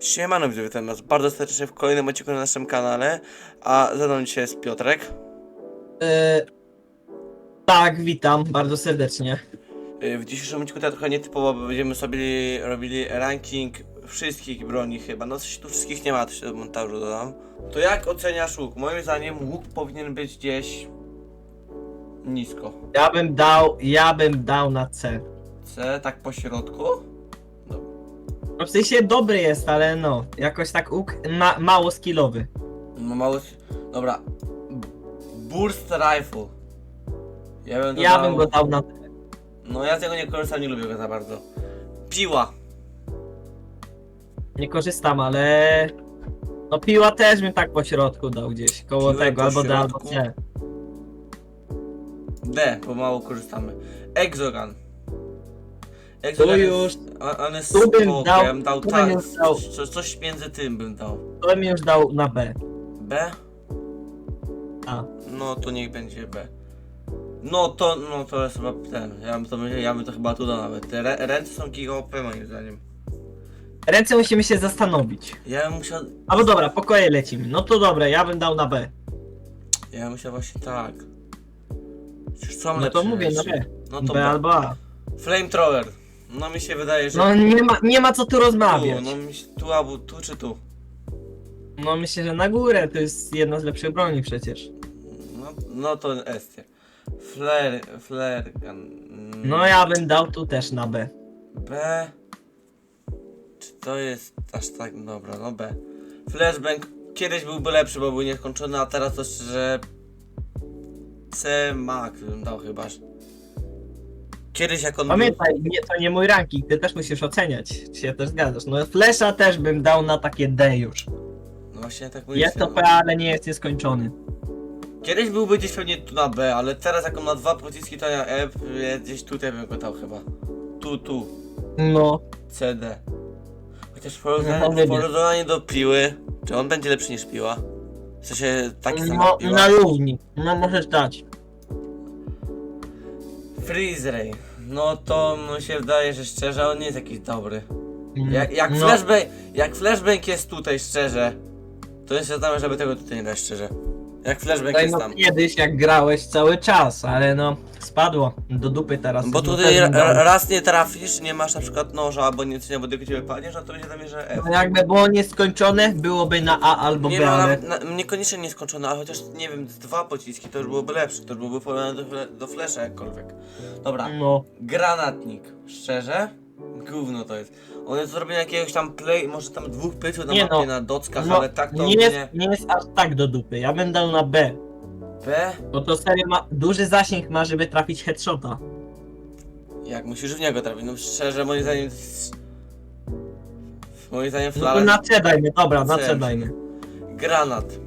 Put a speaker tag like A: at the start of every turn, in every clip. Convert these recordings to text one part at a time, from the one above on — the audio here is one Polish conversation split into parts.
A: Siemano widzowie, witam was bardzo serdecznie w kolejnym odcinku na naszym kanale, a ze mną dzisiaj jest Piotrek.
B: E, tak, witam bardzo serdecznie.
A: Y, W dzisiejszym odcinku to trochę nietypowo, bo będziemy sobie robili ranking wszystkich broni chyba, no coś tu wszystkich nie ma, to się do montażu dodam. To jak oceniasz łuk? Moim zdaniem łuk powinien być gdzieś nisko.
B: Ja bym dał, ja bym dał na C.
A: C, tak po środku?
B: No w sensie dobry jest, ale no, jakoś tak uk ma, mało skillowy.
A: No mały... Dobra. Burst Rifle. Ja bym,
B: Ja bym go dał na.
A: No ja z tego nie korzystam, nie lubię go za bardzo. Piła.
B: Nie korzystam, ale... No piła też bym tak po środku dał gdzieś, koło
A: Piłę
B: tego,
A: po
B: albo D, albo
A: środku?
B: C.
A: D, bo mało korzystamy. Exogun.
B: Tu
A: Exogun
B: już,
A: on jest
B: tu bym dał-
A: ja bym dał
B: tu
A: tak,
B: już dał.
A: co, coś między tym bym dał.
B: to bym już dał na B.
A: B?
B: A.
A: No to niech będzie B. No to, no to jest chyba ten, ja bym to, ja bym to chyba tu dał nawet. Te ręce są giga OP moim zdaniem.
B: Ręce musimy się zastanowić.
A: Ja bym musiał,
B: Albo dobra, po kolei lecimy. No to dobra, ja bym dał na B.
A: ja bym musiał właśnie tak. Przecież co mam
B: No to
A: lepsze
B: mówię na
A: rzeczy?
B: B.
A: No to
B: B
A: B.
B: albo A.
A: Flamethrower. No mi się wydaje, że
B: No nie ma, nie ma co tu
A: tu,
B: rozmawiać.
A: no mi się, tu albo tu czy tu.
B: No myślę, że na górę to jest jedna z lepszych broni przecież.
A: No, no to S tier. Flare, flare gun. mm,
B: No ja bym dał tu też na B.
A: B. Czy to jest aż tak dobra, no B. Flashbang kiedyś byłby lepszy, bo był nieskończony, a teraz to szczerze C Max bym dał chyba. Kiedyś jak on był...
B: Pamiętaj, nie, to nie mój ranking, ty też musisz oceniać, czy się też zgadzasz. No Flesza też bym dał na takie D już.
A: No właśnie tak mówię.
B: Jest to P, ale nie jest nieskończony.
A: Kiedyś byłby gdzieś pewnie tu na B, ale teraz jak on ma dwa pociski to ja F, ja gdzieś tutaj bym go dał chyba. Tu, tu.
B: No,
A: CD. Chociaż w
B: No,
A: porównaniu, w
B: wybierz.
A: porównaniu do piły, czy on będzie lepszy niż piła? W sensie taki sam
B: no
A: jak piła?
B: na równi. No możesz dać.
A: Freeze Ray. No to mi się wydaje, że szczerze on nie jest jakiś dobry.
B: Mm,
A: Jak, jak,
B: no,
A: flashbang, jak flashbang jest tutaj szczerze, to się znam, żeby tego tutaj nie dać szczerze. Jak flashbang
B: Tutaj
A: jest
B: no
A: tam.
B: kiedyś jak grałeś cały czas, ale no spadło do dupy teraz.
A: Bo
B: No,
A: tutaj raz nie trafisz, nie masz na przykład noża albo nic, nie, bo tylko ciebie padniesz, no to będzie że F.
B: No, Jakby było nieskończone, byłoby na A albo
A: Nie
B: B,
A: no,
B: ale...
A: na, niekoniecznie nieskończone, ale chociaż nie wiem, z dwa pociski to już byłoby lepsze, to już byłoby porównane do, fle- do flesza jakkolwiek. Dobra,
B: No.
A: granatnik, szczerze, gówno to jest. On jest zrobiony jakiegoś tam play, może tam dwóch pyciów na
B: Nie
A: mapie
B: no,
A: na dockach,
B: No,
A: ale tak to
B: nie,
A: nie...
B: jest, nie jest aż tak do dupy. Ja bym dał na B.
A: B?
B: Bo to serio ma duży zasięg ma, żeby trafić headshota.
A: Jak musisz w niego trafić, no szczerze, moim zdaniem... Moim zdaniem
B: No to na C dajmy, dobra, na
A: C.
B: Dajmy.
A: Granat.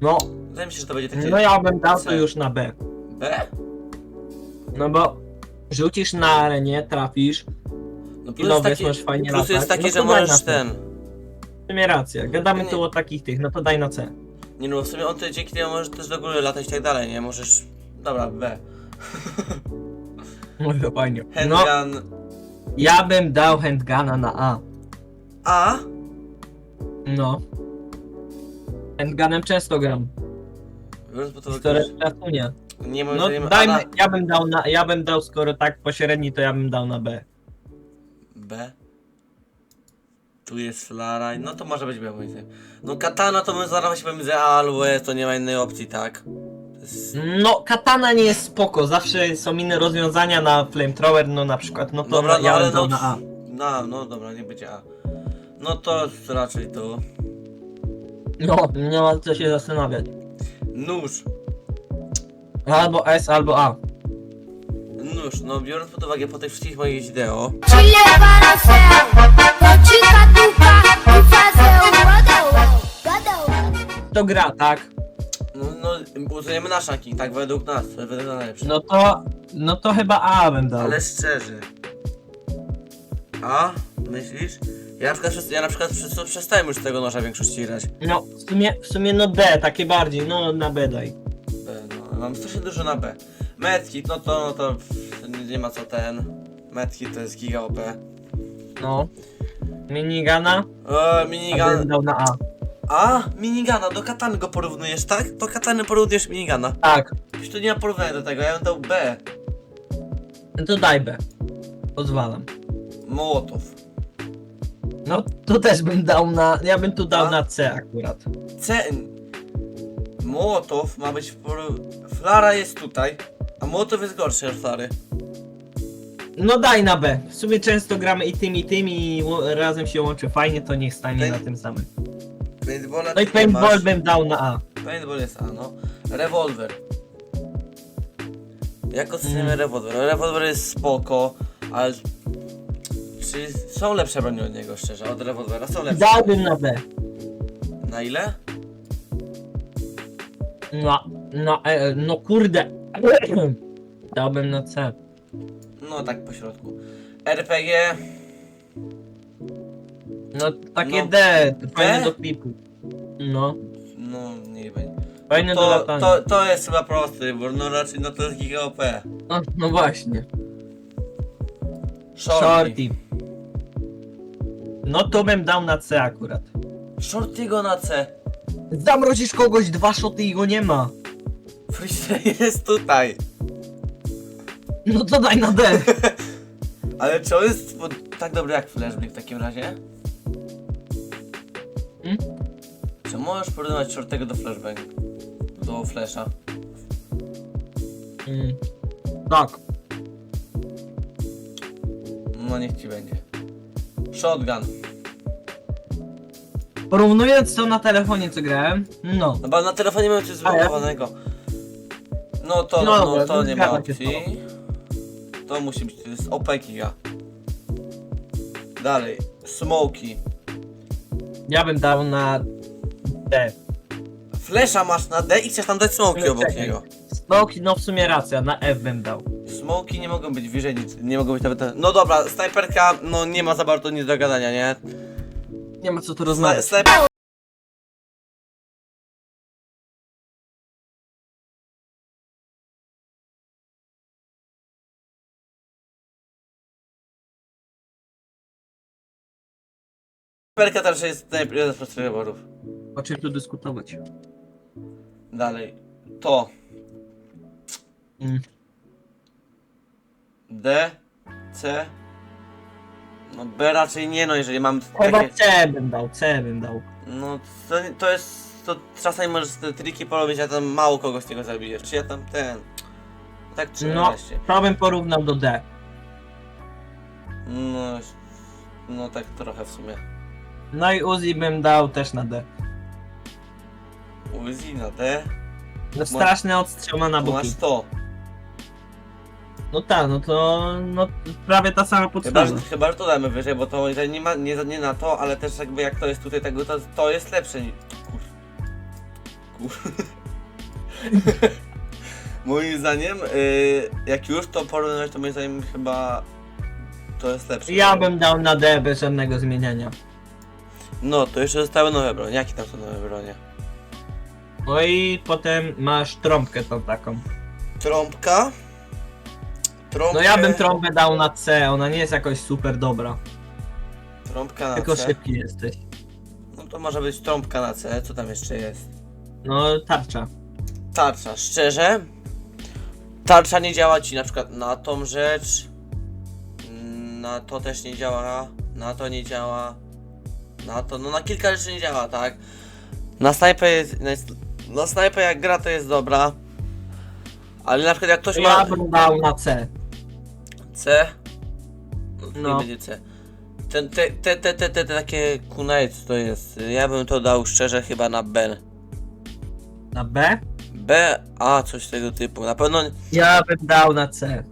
B: No,
A: Wydaje mi się, że to będzie takie...
B: no ja bym dał to
A: C.
B: już na B.
A: B?
B: No bo rzucisz na arenie, trafisz,
A: No
B: I nowy możesz fajnie
A: plus jest
B: latać,
A: taki,
B: no
A: że
B: to daj
A: możesz
B: na
A: ten...
B: w sumie racja. Gadamy
A: Nie.
B: tu o takich tych, no to daj na C.
A: Nie no, w sumie on to dzięki temu możesz też do góry latać i tak dalej, nie? Możesz... Dobra, B.
B: Mówię fajnie. No,
A: Handgun...
B: ja bym dał handguna na A.
A: A?
B: No. Handgunem często gram.
A: Biorąc pod uwagę,
B: Historia
A: że
B: szacunia.
A: Nie moim
B: No
A: zdaniem
B: dajmy, ja bym dał na, ja bym dał, skoro tak pośredni, to ja bym dał na B.
A: B. Tu jest flaraj, no to może być B moim zdaniem. No katana to bym zaraz pomiędzy A albo E, to nie ma innej opcji, tak? To jest...
B: No, katana nie jest spoko, zawsze są inne rozwiązania na flamethrower, no na przykład, no to
A: Dobra,
B: no, ja
A: ale
B: bym dał
A: no...
B: na A.
A: No, no dobra, nie będzie A. No to raczej tu.
B: No, nie ma co się zastanawiać.
A: Nóż.
B: Albo S, albo A.
A: Nóż, no biorąc pod uwagę po tych wszystkich moich wideo.
B: To gra, tak?
A: no, no uznajemy nasz ranking, tak według nas, według nas najlepszy.
B: No to, no to chyba A bym dał.
A: Ale szczerze. A? Myślisz? Ja na przykład, ja na przykład przes- przestałem już z tego noża w większości grać.
B: No, w sumie, w sumie no D, takie bardziej, no na B daj.
A: B, no, mam strasznie dużo na B. Medkit, no to, no to nie- ma co ten. Medkit to jest giga OP.
B: No. Minigana,
A: E,
B: a bym
A: minigun.
B: dał na A.
A: A, minigana, do katany go porównujesz, tak? Do katany porównujesz minigana.
B: Tak,
A: Już tu nie ma porównania do tego, ja bym dał B.
B: no to daj B. Pozwalam.
A: Mołotów.
B: No, tu też bym dał na... Ja bym tu dał
A: A?
B: na C akurat.
A: C. Mołotow ma być w poró- Flara jest tutaj, a Mołotow jest gorszy od Flary.
B: No daj na B. W sumie często gramy i tym i tym i ło- razem się łączy fajnie, to niech stanie na tym samym.
A: Paintballa
B: No i
A: ty nie
B: paintball
A: masz.
B: bym dał na A.
A: Paintball jest A, no. Rewolwer. Jak oceniamy
B: Mm.
A: rewolwer? No, Rewolwer jest spoko, ale... Czy są lepsze broni od niego, szczerze? Od rewolwera są lepsze.
B: Dałbym na B.
A: Na ile?
B: No, no, e, no kurde. Dałbym na C.
A: No tak po środku. RPG...
B: No takie
A: No.
B: D, fajne do klipu. No,
A: No, nie będzie.
B: fajne do
A: To,
B: latania.
A: to, to jest chyba prosty wybór, no raczej no to jest giga OP.
B: No, no właśnie.
A: Shorty.
B: Shorty. No to bym dał na C akurat.
A: Shortiego na C.
B: Zamrozisz kogoś dwa shoty i go nie ma.
A: Freestyle jest tutaj.
B: No to daj na D.
A: Ale czy on jest tak dobry jak Flashback w takim razie?
B: Hmm?
A: Czy możesz porównywać Shortego do Flashbang? Do Flasha?
B: Mm. Tak.
A: No niech ci będzie. Shotgun.
B: Porównując to na telefonie co grałem, no.
A: No bo na telefonie mam coś
B: ja-
A: zblokowanego. No to,
B: No
A: no,
B: dobra,
A: to
B: no
A: nie ma
B: zgadzam się z
A: opcji. To musi być, to jest OP giga. Dalej. Smoki.
B: Ja bym dał na D.
A: Flasha masz na D i chcesz tam dać smoki obok
B: Czekaj.
A: niego.
B: Smoki, no w sumie racja, na F bym dał.
A: Smoki nie mogą być wyżej, nic- nie mogą być nawet... na- No dobra, snajperka, no nie ma za bardzo nic do gadania, nie?
B: Nie ma co tu rozmawiać.
A: Snajperka też jest najpierw z prostych wyborów.
B: O czym tu dyskutować?
A: Dalej. To.
B: Mm.
A: D. C. No B raczej nie no, jeżeli mam
B: Chyba
A: takie...
B: C bym dał, C bym dał.
A: No to, to jest... To czasami możesz te triki porobić, a tam mało kogo z tego zabijesz. Czy ja tam ten... Tak czy
B: No, to bym porównał do D.
A: No... No tak trochę w sumie.
B: No i Uzi bym dał też na D.
A: Uzi na D.
B: No straszny odstrzał ma na
A: Tu
B: boki.
A: masz to.
B: No tak, no to no, prawie ta sama
A: Chyba,
B: podstawa.
A: że, chyba, że to damy wyżej, bo to zdaniem nie ma, nie, nie na to, ale też jakby jak to jest tutaj, tak, to, to jest lepsze niż... Kur... Kur... moim zdaniem, y, jak już to porównywać, to moim zdaniem chyba to jest lepsze.
B: Ja bym dał na D bez żadnego zmieniania.
A: No, to jeszcze zostały nowe bronie. Jakie tam są nowe bronie?
B: No i potem masz trąbkę tą taką.
A: Trąbka. Trąbkę.
B: No ja bym trąbę dał na C, ona nie jest jakoś super dobra.
A: Trąbka na
B: Tylko
A: C.
B: szybki jesteś.
A: No to może być trąbka na C. Co tam jeszcze jest?
B: No tarcza.
A: Tarcza, szczerze. Tarcza nie działa ci na przykład na tą rzecz. Na to też nie działa. Na to nie działa. Na to, no na kilka rzeczy nie działa, tak? Na snajpę jest. Na, na snajpę jak gra to jest dobra. Ale na przykład jak ktoś
B: Ja
A: ma
B: bym dał na C.
A: C. No, nie będzie C. Ten, te, te, te, te, te, te takie kunaj, co to jest? Ja bym to dał szczerze chyba na B.
B: Na B?
A: B, A, coś tego typu. Na pewno
B: Ja bym dał na C.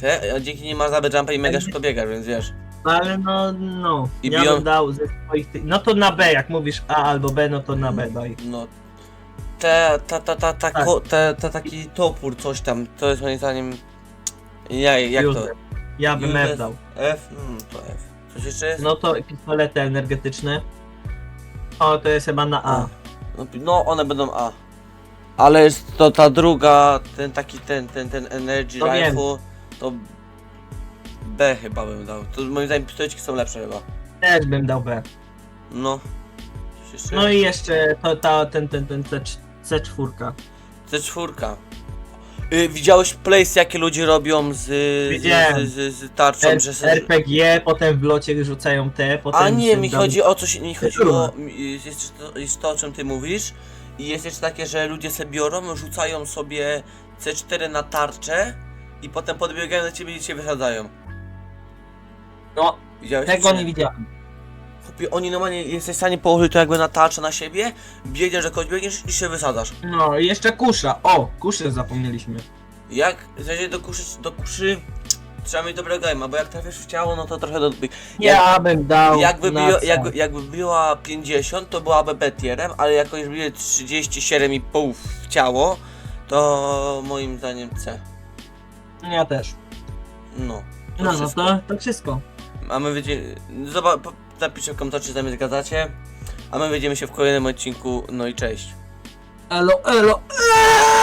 A: te, a dzięki nim masz zabę jumpa i mega szybko biegasz, więc wiesz.
B: No ale no, no.
A: I
B: ja
A: biją-
B: bym dał ze swoich tych... No to na B, jak mówisz A albo B, no to na B daj.
A: No. Te, ta, ta, ta, ta,
B: Tak.
A: ko, te, te taki topór, coś tam, to jest moim zdaniem... Ja, jak to?
B: Ja bym F dał.
A: F? Mm, to F. Coś jeszcze jest?
B: No to pistolety energetyczne. O, to jest chyba na A.
A: No, no, one będą A. Ale jest to ta druga, ten taki, ten, ten, ten Energy
B: To wiem.
A: Rifle, to B chyba bym dał. To moim zdaniem pistoleci są lepsze chyba.
B: Też bym dał B.
A: No. Coś jeszcze?
B: No i jeszcze to, ta, ten, ten, ten C, C4.
A: C4. Y, widziałeś plays, jakie ludzie robią z,
B: Widziałem.
A: z, z, z tarczą,
B: R,
A: że se...
B: RPG, potem w locie rzucają te, potem...
A: A nie, mi chodzi o coś, mi chodzi o, jest, jeszcze to, jest to, o czym ty mówisz i jest jeszcze takie, że ludzie sobie biorą, rzucają sobie C4 na tarczę i potem podbiegają do ciebie i cię wysadzają.
B: No,
A: Widziałeś
B: tego
A: czy
B: nie widziałem.
A: Chłopie, oni normalnie jesteś w stanie położyć to jakby na tarczę na siebie, biegniesz, że kogoś biegniesz i się wysadzasz.
B: No i jeszcze kusza. O, kuszę zapomnieliśmy.
A: Jak, w sensie do kuszy, do kuszy trzeba mieć dobrego aima, bo jak trafisz w ciało, no to trochę do...
B: Ja bym dał
A: Jakby,
B: na
A: bio, jakby, jakby była 50, to byłaby B tierem, ale jako już bije 37,5 w ciało, to moim zdaniem C.
B: Ja też.
A: No.
B: No, no
A: wszystko.
B: to, to wszystko.
A: A my widzimy. Zobacz, po- napiszcie w komentarzu, czy z nami zgadzacie. A my widzimy się w kolejnym odcinku. No i cześć.
B: Elo, elo, elo!